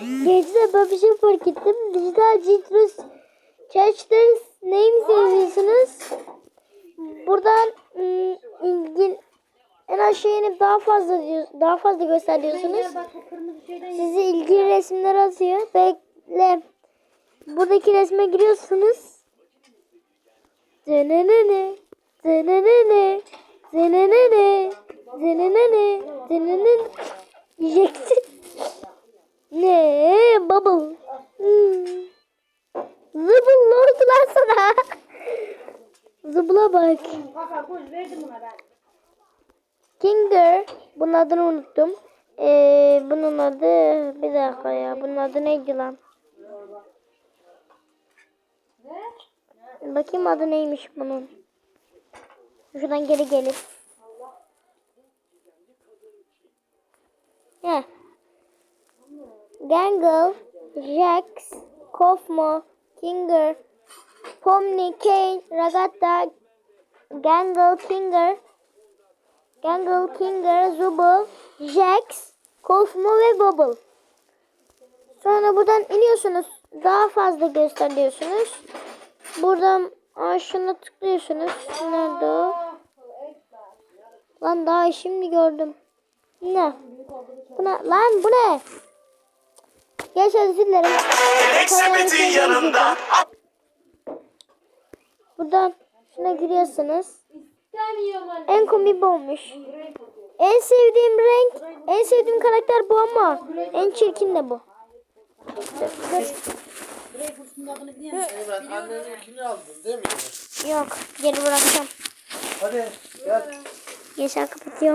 Bir şey fark ettim. Dijital Citrus Church'ters neyi mi seviyorsunuz? Buradan ım, ilgin en aşağı inip daha fazla diyor, daha fazla göster diyorsunuz. Sizi ilgili resimler atıyor. Bekle. Buradaki resme giriyorsunuz. Zenenene. Zenenene. Zenenene. Zenenene. Zenenene. Yiyeceksin. Zıbıla bak. Kafa göz verdim buna ben. Kinger. Bunun adını unuttum. Ee, bunun adı bir dakika ya. Bunun adı neydi lan? Bakayım adı neymiş bunun. Şuradan geri gelip. Heh. Gangle, Jax, Kofmo, Kinger, Pomni, Kane, Ragatta, Gangle, Kinger, Gangle, Kinger, Zubul, Jax, Kofmo ve Bubble. Sonra buradan iniyorsunuz. Daha fazla göster diyorsunuz. Buradan aa, tıklıyorsunuz. Nerede o? Lan daha şimdi gördüm. Ne? Bu ne? Lan bu ne? Geç özür dilerim. Yemek sepeti yanında. Buradan şuna giriyorsunuz. İstemiyorum anne. En komik bu olmuş. En sevdiğim renk, en sevdiğim karakter bu ama en çirkin de bu. Aldın değil mi? Yok, geri bırakacağım. Hadi gel. Yaşar kapatıyor.